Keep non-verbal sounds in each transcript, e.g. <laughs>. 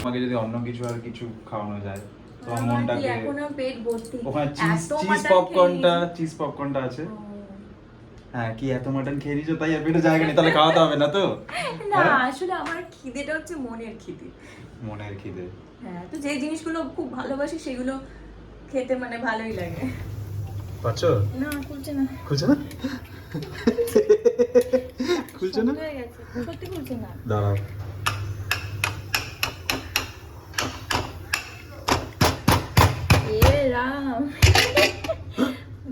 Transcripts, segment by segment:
আমাকে যদি অন্য কিছু আর কিছু খাওয়ানো যায় তো আমার আমার কি মনটাকে এখনও পেট ভর্তি। ওখানে চিজ চিজ পপকর্নটা চিজ পপকর্নটা আছে। হ্যাঁ কি এত মাটন খেয়ে নিছো তাই আর পেটে জায়গা নেই তাহলে খাওয়াতে হবে না তো? না হ্যাঁ? আসলে আমার খিদেটা হচ্ছে মনের খিদে। মনের খিদে। হ্যাঁ তো যে জিনিসগুলো খুব ভালোবাসি সেগুলো খেতে মানে ভালোই লাগে। পাচ্ছো না খুলছে না। খুলছে না? খুলছে না? সত্যি খুলছে না। দাঁড়াও।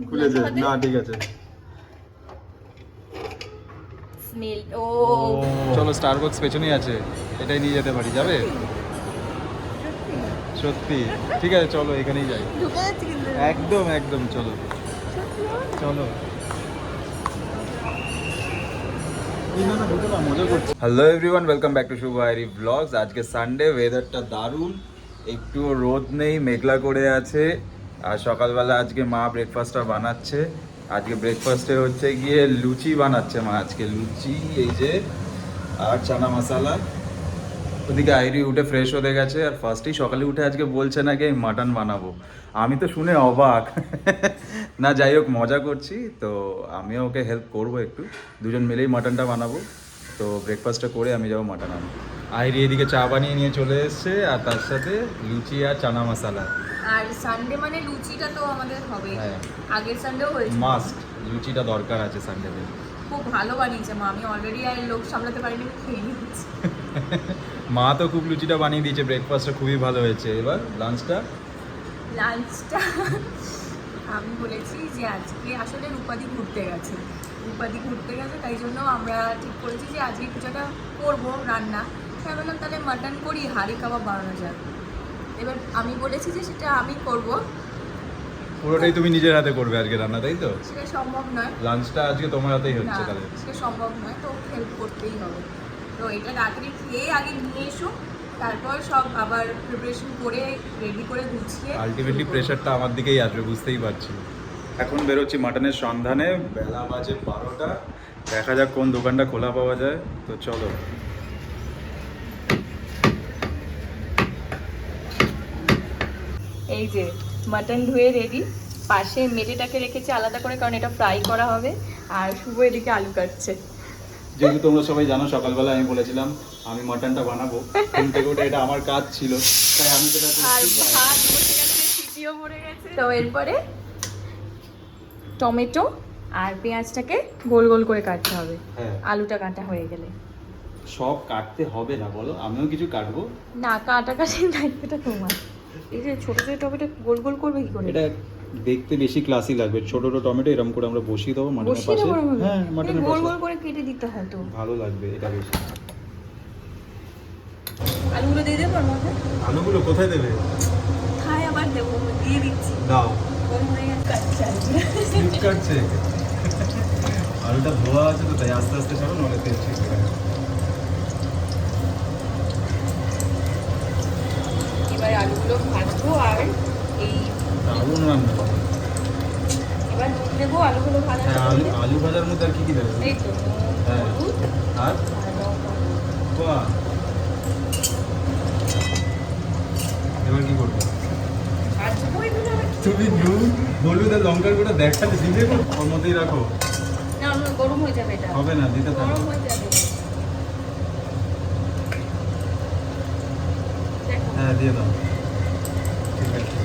খুলেছে? না ঠিক আছে। স্মেল ও। চলো স্টারবক্স পেছনেই আছে। এটাই নিয়ে যেতে পারি যাবে? সত্যি? ঠিক আছে চলো এখানেই যাই। একদম একদম চলো। চলো। Hello everyone welcome back to Shubho আইরি blogs আজকে সানডে ওয়েদারটা দারুণ। একটু রোদ নেই, মেঘলা করে আছে। আর সকালবেলা আজকে মা ব্রেকফাস্টটা বানাচ্ছে। আজকে ব্রেকফাস্টে হচ্ছে গিয়ে লুচি বানাচ্ছে মা আজকে। লুচি, এই যে, আর চানা মশালা। ওদিকে আইরি উঠে ফ্রেশ হয়ে গেছে। আর ফার্স্টেই সকালে উঠে আজকে বলছে নাকি আমি মাটন বানাবো। আমি তো শুনে অবাক। না যাই হোক মজা করছি। তো আমিও ওকে হেল্প করব একটু। দুজন মিলেই মাটনটা বানাবো। তো ব্রেকফাস্টটা করে আমি যাব মাটন আনব আইরি এদিকে চা বানিয়ে নিয়ে চলে এসছে আর তার সাথে লুচি আর চানা মশালা। আর সানডে মানে লুচিটা তো আমাদের হবে। হ্যাঁ। আগের সানডেও হয়েছে মাস্ট লুচিটা দরকার আছে সানডেতে খুব ভালো বানিয়েছে মা। আমি অলরেডি আর লোক সামলাতে পারিনি খেয়ে <laughs> মা তো খুব লুচিটা বানিয়ে দিয়েছে। ব্রেকফাস্টটা খুবই ভালো হয়েছে। এবার লাঞ্চটা লাঞ্চটা আমি বলেছি যে আজকে আসলে রূপাদি ঘুরতে গেছে। রূপাদি ঘুরতে গেছে তাই জন্য আমরা ঠিক করেছি যে আজকে কিছুটা করব রান্না। তাই বললাম তাহলে মাটন করি হাঁড়ি কাবাব বানানো যাক এবার আমি বলেছি যে সেটা আমি করব। পুরোটাই তুমি নিজের হাতে করবে আজকে রান্না তাই তো? সেটা সম্ভব নয়। লাঞ্চটা আজকে তোমার হাতেই হচ্ছে তাহলে। সেটা সম্ভব নয় তো হেল্প করতেই হবে। তো এটা রাত্রি খেয়ে আগে নিয়ে এসো তারপর সব আবার প্রিপারেশন করে রেডি করে গুছিয়ে আলটিমেটলি প্রেশারটা আমার দিকেই আসবে বুঝতেই পারছি। এখন বেরোচ্ছি মাটনের সন্ধানে বেলা বাজে বারোটা। দেখা যাক কোন দোকানটা খোলা পাওয়া যায়। তো চলো। এই যে মাটন ধুয়ে রেডি পাশে মেটেটাকে রেখেছি আলাদা করে কারণ এটা ফ্রাই করা হবে। আর শুভ এদিকে আলু কাটছে। যেহেতু তোমরা সবাই জানো সকালবেলা আমি বলেছিলাম আমি মাটনটা বানাবো। ঘুম থেকে উঠে এটা আমার কাজ ছিল। তাই আমি গেছে তো এরপরে টমেটো আর পেঁয়াজটাকে গোল গোল করে কাটতে হবে। হ্যাঁ। আলুটা কাটা হয়ে গেলে। সব কাটতে হবে না বলো? আমিও কিছু কাটবো? না কাটা কাটির দায়িত্বটা <laughs> তোমার। এই যে ছোট ছোট টমেটো গোল গোল করবে কি করে? এটা দেখতে বেশি ক্লাসি লাগবে। ছোট ছোট টমেটো এরকম করে আমরা বসিয়ে দেবো মাটনের পাশে? হ্যাঁ মাটনের গোল পাশে। গোল করে কেটে দিতে হয় তো। ভালো লাগবে এটা বেশি। আলুগুলো দিয়ে দেবো ওর আলুগুলো কোথায় দেবে? খাই আবার দেবো? দিয়ে দিচ্ছি। দাও। গোল গেছে কাটছে আলুগুলো। স্লিপ কাটছে। আলুটা ধোয়া আছে তো তাই আস্তে আস্তে ছাড়ো নলে তেল ছিটকে এবার আলুগুলো ভাজবো আর এই দারুণ রান্না হ্যাঁ আলু আলু ভাজার মধ্যে আর কি কি দেবে। আর এবার কি করবে? তুমি নুন হলুদ আর লঙ্কার গুঁড়ো দেখালে দিবে ওর মধ্যেই রাখো হবে না দিতে থাকো হ্যাঁ দিয়ে দাও ঠিক আছে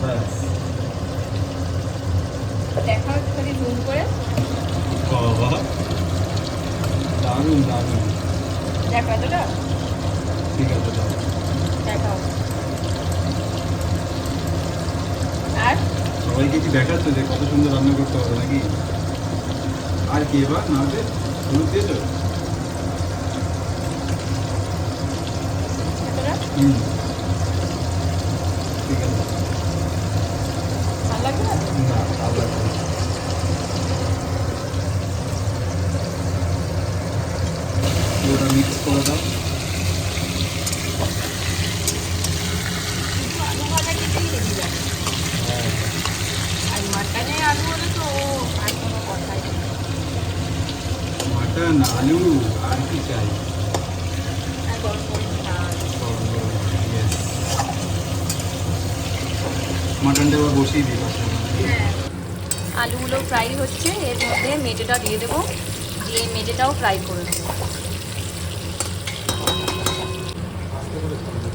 ব্যাস দেখা খালি নুন করে বাবা দারুণ দারুণ দেখা এতটা ঠিক আছে দাও দেখাও আর সবাইকে কি দেখাচ্ছ যে কত সুন্দর রান্না করতে হবে নাকি? আর কি এবার না নাতে হলুদ দিয়েছ? হুম ঠিক আছে ভালো লাগবে না তো? না ভালো লাগবে না। পুরোটা মিক্স করে দাও আলু ভাজা খেতেই লেগে যাবে হ্যাঁ আর মাটনে আলু হলে তো আর কোনো কথাই নেই। আলু। আর কি চাই এবার বসিয়ে দিই আলুগুলো ফ্রাই হচ্ছে, এর মধ্যে মেটেটা দিয়ে দেবো। দিয়ে মেটেটাও ফ্রাই করে দেবো আস্তে করে করবে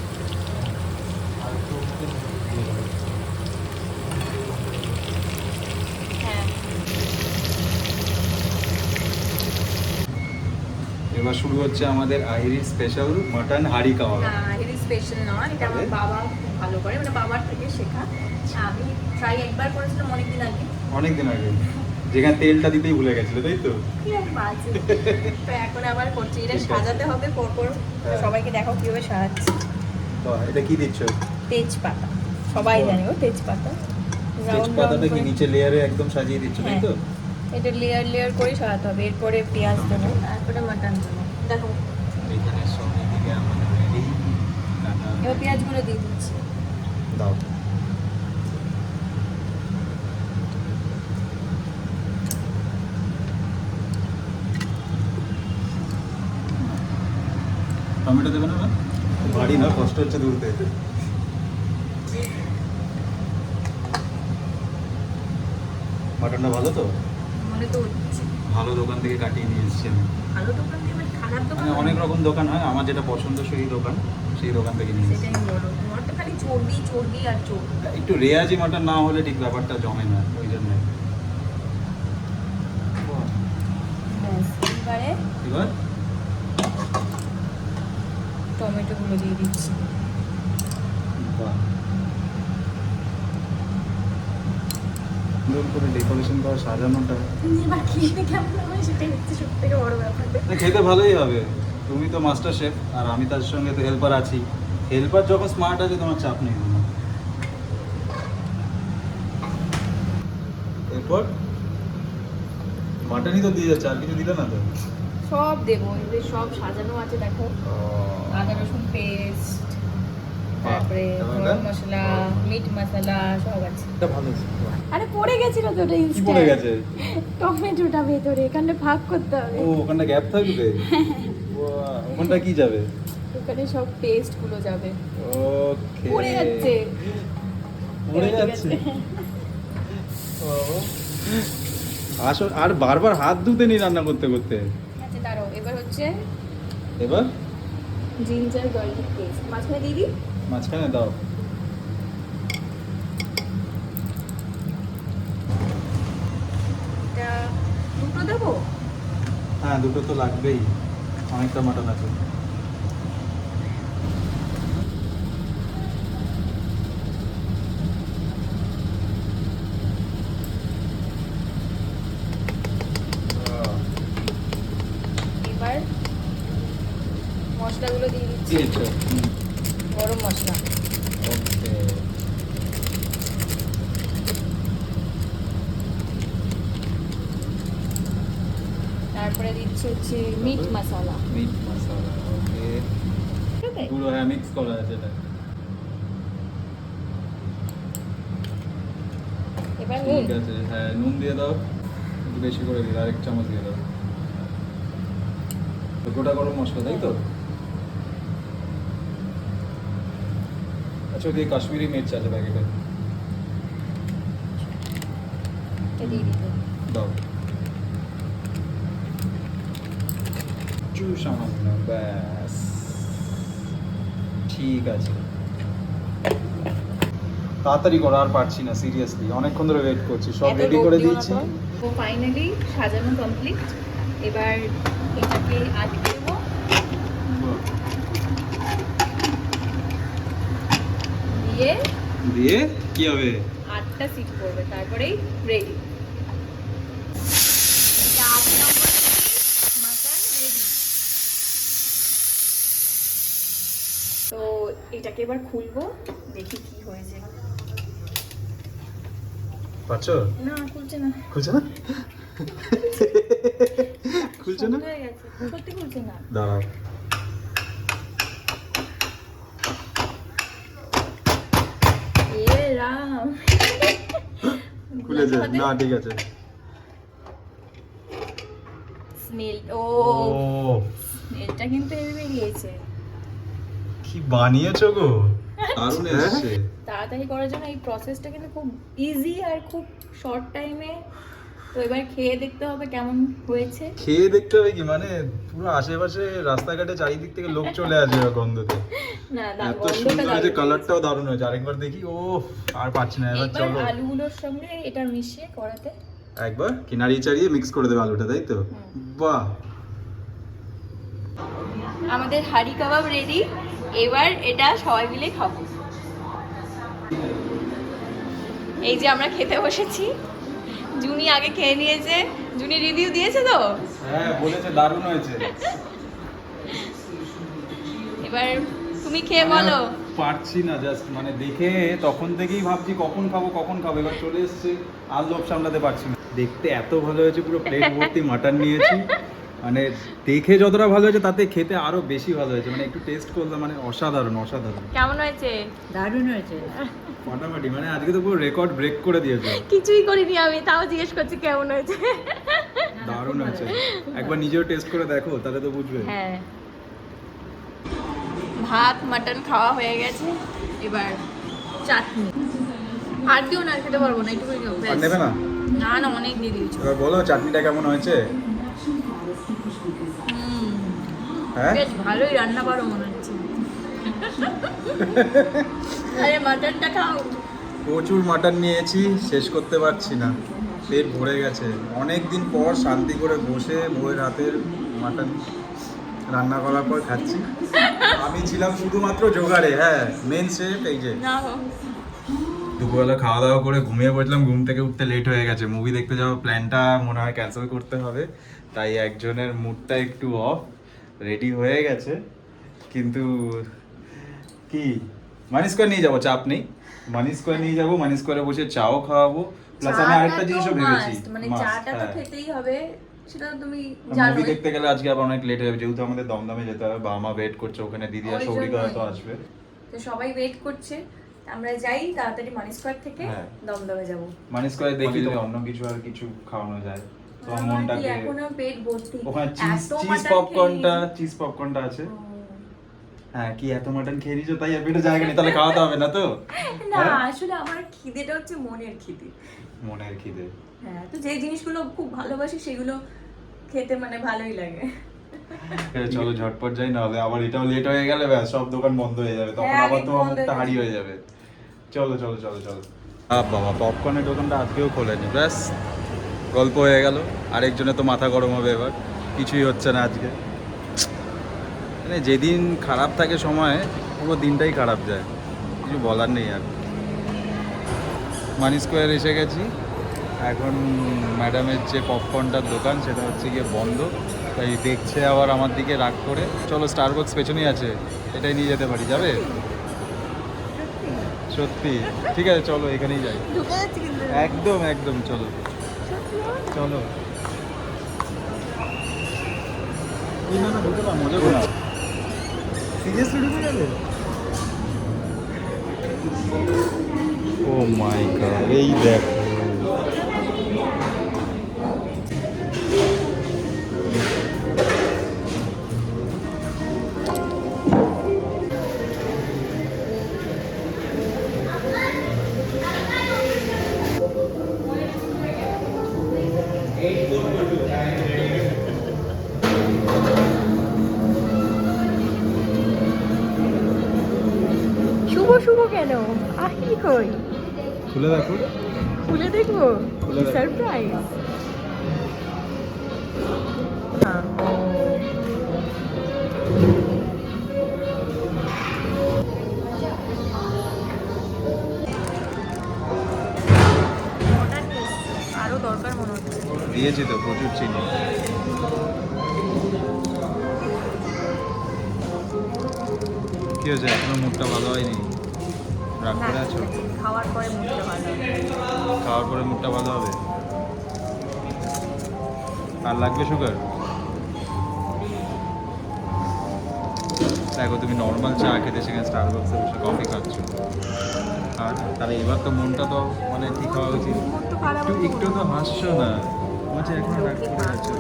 আর একটু মধ্যে দিয়ে দেবে হ্যাঁ এবার শুরু হচ্ছে আমাদের আইরি স্পেশাল মাটন হাড়ি কাবাব না এটা স্পেশাল নয় এটা আমার বাবা ভালো করে মানে বাবার থেকে শেখা। আমি ট্রাই একবার করেছিলাম অনেকদিন আগে। অনেকদিন আগে। যেখানে তেলটা দিতেই ভুলে গেছিল তাই তো? কি আর বাজে। <laughs> তো এখন আবার করছি এটা সাজাতে হবে পরপর হ্যাঁ। সবাইকে দেখো কীভাবে সাজাচ্ছি। তো এটা কি দিচ্ছ? তেজপাতা। সবাই জানে ও তেজপাতা। তেজপাতাটা কি নিচে লেয়ারে একদম সাজিয়ে দিচ্ছ তাই তো? এটা লেয়ার লেয়ার করে সাজাতে হবে। এরপরে পেঁয়াজ দেবো তারপরে মাটন দেবো। দেখো। এবার পেঁয়াজগুলো দিয়ে দিচ্ছি। দাও। টমেটো দেবে না বাড়ি না কষ্ট হচ্ছে তুলতে মাটনটা ভালো তো? মনে তো ভালো দোকান থেকে কাটিয়ে নিয়ে এসেছি আমি। ভালো দোকান থেকে মানে খারাপ দোকান মানে অনেক রকম দোকান হয় আমার যেটা পছন্দ সেই দোকান সেই দোকান থেকে নিয়ে এসেছি। তোমার তো খালি চর্বি চর্বি আর চর্বি। একটু রেয়াজি মাটন না হলে ঠিক ব্যাপারটা জমে না ওই জন্য। ব্যাস এবারে এবার? টমেটোগুলো দিয়ে দিচ্ছি বাহ সুন্দর করে ডেকোরেশন করা সাজানোটা। খেতে কেমন হয় সেটাই হচ্ছে সব থেকে বড় ব্যাপার। না, খেতে ভালোই হবে। তুমি তো মাস্টার শেফ আর আমি তার সঙ্গে তো হেল্পার আছি। হেল্পার যখন স্মার্ট আছে তোমার চাপ নেই। এরপর? মাটনই তো দিয়ে যাচ্ছে আর কিছু দিলে না তো? সব দেবো এগুলো সব সাজানো আছে দেখো। আদা রসুন পেস্ট তারপরে? গরম মশলা মিট মশলা সব আছে। আরে পড়ে গেছিল তো ওটা কি পড়ে গেছে? টমেটোটা ভেতরে এখানে ভাগ করতে হবে। ও ওখানটা গ্যাপ থাকবে? <laughs> ওখানটা কি যাবে? ওখানে সব পেস্টগুলো যাবে। ওকে পড়ে যাচ্ছে। পড়ে। আসল আর বারবার হাত ধুতে নি রান্না করতে করতে? আচ্ছা দাঁড়াও এবার হচ্ছে এবার? জিঞ্জার গার্লিক পেস্ট মাঝখানে দিয়ে দিই? মাঝখানে দাও। এটা দুটো দেবো? হ্যাঁ দুটো তো লাগবেই। অনেকটা মাটন আছে। এবার মশলাগুলো দিয়ে দিচ্ছি। গরম মশলা। ওকে। তারপরে দিচ্ছি হচ্ছে মিট মশলা মিট মশলা ওকে। পুরো হ্যাঁ মিক্স করা আছে এটা। এবার নুন। ঠিক আছে হ্যাঁ নুন দিয়ে দাও একটু বেশি করে দিও আরেক চামচ দিয়ে দাও। গোটা গরম মশলা তাই তো? আচ্ছা ওদিকে কাশ্মীরি মির্চ আছে প্যাকেটে দিয়ে দাও। সামান্য ব্যাস। ঠিক আছে। তাড়াতাড়ি করো আর পারছি না সিরিয়াসলি অনেকক্ষণ ধরে ওয়েট করছি সব রেডি করে দিয়েছি। ফাইনালি সাজানো কমপ্লিট এবার এটাকে আটকে দেবো দিয়ে দিয়ে কি হবে? আটটা সিট করবে তারপরেই রেডি তো এটাকে এবার খুলবো দেখি কি হয়েছে। পাচ্ছো না খুলছে না। খুলছে না? <laughs> খুলছে না? হয়ে সত্যি খুলছে না। দাঁড়াও। রাম খুলেছে। না ঠিক আছে। স্মেল ও স্মেলটা কিন্তু হেভি গিয়েছে কি বানিয়েছো গো? দারুণ এসেছে। তাড়াতাড়ি করার জন্য এই প্রসেসটা কিন্তু খুব ইজি আর খুব শর্ট টাইমে তো এবার খেয়ে দেখতে হবে কেমন হয়েছে। খেয়ে দেখতে হবে কি? মানে পুরো আশেপাশে রাস্তাঘাটে চারিদিক থেকে লোক চলে আসে গন্ধতে। না এত সুন্দর হয়েছে কালারটাও দারুণ হয়েছে। আরেকবার দেখি ও আর পাচ্ছি না। এবার চলো। আলুগুলোর সঙ্গে এটা মিশিয়ে করাতে একবার কি নাড়িয়ে চাড়িয়ে মিক্স করে দেবে আলুটা তাই তো? বাহ! আমাদের হাড়ি কাবাব রেডি এবার এটা সবাই মিলে খাব। এই যে আমরা খেতে বসেছি। জুনি আগে খেয়ে নিয়েছে। জুনি রিভিউ দিয়েছে তো? হ্যাঁ বলেছে দারুণ হয়েছে। এবার তুমি খেয়ে বলো। পারছি না জাস্ট মানে দেখে তখন থেকেই ভাবছি কখন খাব কখন খাব। এবার চলে এসছে আর লোভ সামলাতে পারছি না। দেখতে এত ভালো হয়েছে পুরো প্লেট ভর্তি মাটন নিয়েছি। মানে দেখে যতটা ভালো হয়েছে তাতে খেতে আরও বেশি ভালো হয়েছে। মানে একটু টেস্ট করলাম মানে অসাধারণ অসাধারণ। কেমন হয়েছে? দারুণ হয়েছে। ফাটাফাটি মানে আজকে তো পুরো রেকর্ড ব্রেক করে দিয়েছে। কিছুই করিনি আমি তাও জিজ্ঞেস করছি কেমন হয়েছে? দারুণ হয়েছে। একবার নিজেও টেস্ট করে দেখো তাহলে তো বুঝবে। হ্যাঁ। ভাত মাটন খাওয়া হয়ে গেছে। এবার চাটনি। আর কেউ না খেতে পারব না একটু আর নেবে না? না না অনেক দিয়ে দিয়েছ। এবার বলো চাটনিটা কেমন হয়েছে? হ্যাঁ? বেশ ভালোই রান্না পারো মনে হচ্ছে। আরে মাটনটা খাও। প্রচুর মাটন নিয়েছি শেষ করতে পারছি না। পেট ভরে গেছে। অনেক দিন পর শান্তি করে বসে বউয়ের হাতের মাটন রান্না করার পর খাচ্ছি। আমি ছিলাম শুধুমাত্র জোগাড়ে হ্যাঁ মেন শেফ এই যে। দুপুরবেলা খাওয়া দাওয়া করে ঘুমিয়ে পড়লাম ঘুম থেকে উঠতে লেট হয়ে গেছে। মুভি দেখতে যাওয়ার প্ল্যানটা মনে হয় ক্যান্সেল করতে হবে। তাই একজনের মুডটা একটু অফ রেডি হয়ে গেছে কিন্তু কি? মানি স্কোয়ার নিয়ে যাব চাপ নেই। মানি স্কোয়ার নিয়ে যাব মানি স্কোয়ারে বসে চাও খাওয়াবো। প্লাস আমি আরেকটা জিনিসও ভেবেছি। মানে চাটা তো হ্যাঁ। খেতেই হবে সেটা তো তুমি মুভি দেখতে গেলে আজকে আবার অনেক লেট হয়ে যাবে যেহেতু আমাদের দমদমে যেতে হবে বাবা মা ওয়েট করছে ওখানে দিদি আর ওই সৌরিকা হয়তো আসবে। তো সবাই ওয়েট করছে। আমরা যাই তাড়াতাড়ি মানি স্কোয়ার থেকে হ্যাঁ। দমদমে যাব। মানি স্কোয়ারে দেখি অন্য কিছু আর কিছু খাওয়ানো যায়। তো আমার আমার মনটাকে ওখানে চিজ এত চিজ mutton পপকর্নটা চিজ পপকর্নটা আছে। হ্যাঁ কি এত মাটন খেয়ে নিছো তাই আর পেটে জায়গা নেই তাহলে খাওয়াতে হবে না তো? না হ্যাঁ? আসলে আমার খিদেটা হচ্ছে মনের খিদে। মনের খিদে। হ্যাঁ তো যে জিনিসগুলো খুব ভালোবাসি সেগুলো খেতে মানে ভালোই লাগে। চলো ঝটপট যাই নাহলে আবার এটাও লেট হয়ে গেলে ব্যাস সব দোকান বন্ধ হয়ে যাবে। তখন হ্যাঁ, আবার তোমার মুখটা হয়ে হয়ে যাবে। চলো চলো চলো চলো। বাবা পপকর্নের দোকানটা আজকেও খোলেনি ব্যাস। গল্প হয়ে গেল। আরেকজনের তো মাথা গরম হবে এবার। কিছুই হচ্ছে না আজকে। মানে যেদিন খারাপ থাকে সময় পুরো দিনটাই খারাপ যায়। কিছু বলার নেই আর। মানি স্কোয়ার এসে গেছি। এখন ম্যাডামের যে পপকর্নটার দোকান সেটা হচ্ছে গিয়ে বন্ধ। তাই দেখছে আবার আমার দিকে রাগ করে। চলো স্টার স্টারবক্স পেছনেই আছে। এটাই নিয়ে যেতে পারি। যাবে? সত্যি। ঠিক আছে চলো এখানেই যাই। একদম একদম চলো। চলো। না না ঢুকে না মজা করে। সিরিয়াসলি ঢুকে গেলে? ও মাই গড এই দেখো। খুলে দেখো। খুলে দেখব। সারপ্রাইজ আরও দরকার মনে হচ্ছে দিয়েছি তো প্রচুর চিনি। কি হয়েছে? এখনও মুখটা ভালো হয়নি? রাগ করে আছো? খাওয়ার পরে মুখটা। খাওয়ার পরে মুখটা ভালো হবে? আর লাগবে সুগার দেখো তুমি নর্মাল চা খেতে সেখানে স্টারবাক্সে বসে কফি খাচ্ছ। আর তাহলে এবার তো মনটা তো মানে ঠিক হওয়া উচিত। একটু একটু তো হাসছো না। যে এখন রাগ করে আছো।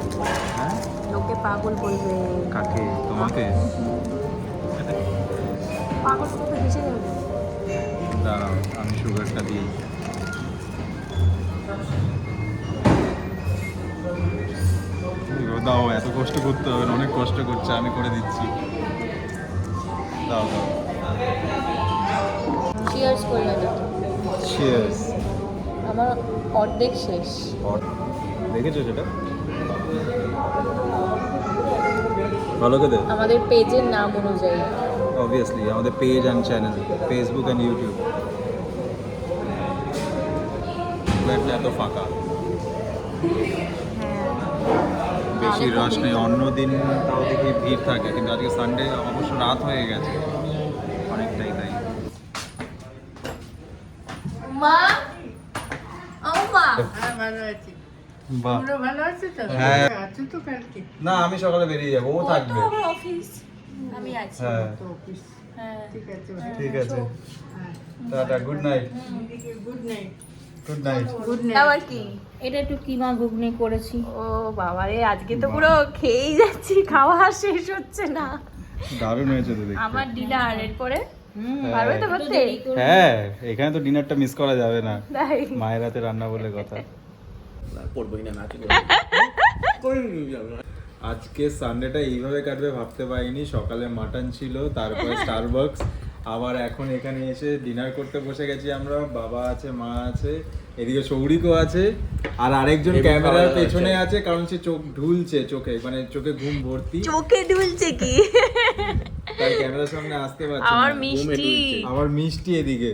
হ্যাঁ? লোকে পাগল বলবে। কাকে? তোমাকে? পাগল তো হেসে যাবে। দাঁড়াও আমি সুগারটা দিই। এগো, দাও এত কষ্ট করতে হবে অনেক কষ্ট করছে আমি করে দিচ্ছি। দাও দাও। চিয়ার্স করলে না চিয়ার্স আমার অর্ধেক শেষ। দেখেছ সেটা? ভালো খেতে আমাদের পেজের নাম অনুযায়ী। অবভিয়াসলি আমাদের page and channel Facebook and YouTube এত ফাঁকা। বেশি রস নেই অন্য দিন তাও দেখি ভিড় থাকে কিন্তু আজকে সানডে অবশ্য রাত হয়ে গেছে অনেকটাই তাই। মা? হ্যাঁ ভালো আছি। বাহ। তোমরা ভালো আছো তো? হ্যাঁ। না আমি সকালে বেরিয়ে যাব ও থাকবে। আমি আছি। হ্যাঁ। তো অফিস হ্যাঁ। ঠিক আছে ঠিক আছে? হ্যাঁ। Tata good night good night good night good আবার কি? এটা একটু কিমা ঘুগনি করেছি। ও বাবা রে আজকে তো পুরো খেয়েই যাচ্ছি খাওয়া শেষ হচ্ছে না। দারুণ হয়েছে তো দেখতে। আমার ডিনার এরপরে পারবে তো করতে? হ্যাঁ এখানে তো ডিনারটা মিস করা যাবে না। মায়ের হাতে রান্না বলে কথা। <laughs> আজকে সানডেটা এইভাবে কাটবে ভাবতে পারিনি। সকালে মাটন ছিল তারপরে <laughs> স্টারবাকস আবার এখন এখানে এসে ডিনার করতে বসে গেছি আমরা বাবা আছে মা আছে এদিকে সৌরিকও আছে আর আরেকজন ক্যামেরার পেছনে আছে। কারণ সে চোখ ঢুলছে চোখে মানে চোখে ঘুম ভর্তি। চোখে ঢুলছে কি? তাই ক্যামেরার সামনে আসতে পারছে আমার মিষ্টি। আবার মিষ্টি এদিকে।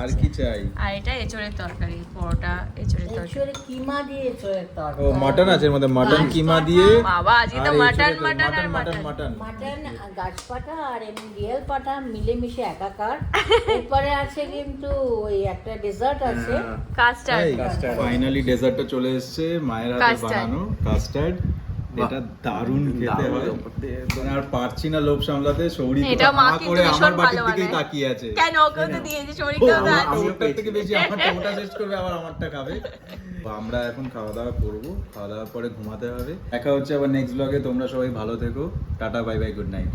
আর কি চাই? আর এটা এচড়ের তরকারি পরোটা এচড়ের তরকারি। এঁচোড়ে কিমা দিয়ে এঁচোড়ের ও মাটন আছে মধ্যে মাটন কিমা দিয়ে বাবা আজকে তো মাটন মাটন আর মাটন মাটন। Mutton mutton. গাছপাটা আর এমনি রিয়েল পাটা মিলেমিশে একাকার। এরপরে আছে কিন্তু ওই একটা ডেজার্ট আছে। কাস্টার্ড ফাইনালি ডেজার্টটা চলে এসেছে মায়ের হাতে বানানো কাস্টার্ড এটা দারুণ খেতে। হয় মানে আর পারছি না লোভ সামলাতে এটা মা করে আমার বাটির ভালো দিকেই তাকিয়ে আছে। কেন ওকে তো দিয়েছে আমারটার থেকে বেশি আমারটা ওটা শেষ করবে আবার আমারটা খাবে। তো আমরা এখন খাওয়া দাওয়া করব। খাওয়া দাওয়ার পরে ঘুমাতে হবে। দেখা হচ্ছে আবার নেক্সট ব্লগে তোমরা সবাই ভালো থেকো। Tata bye bye good night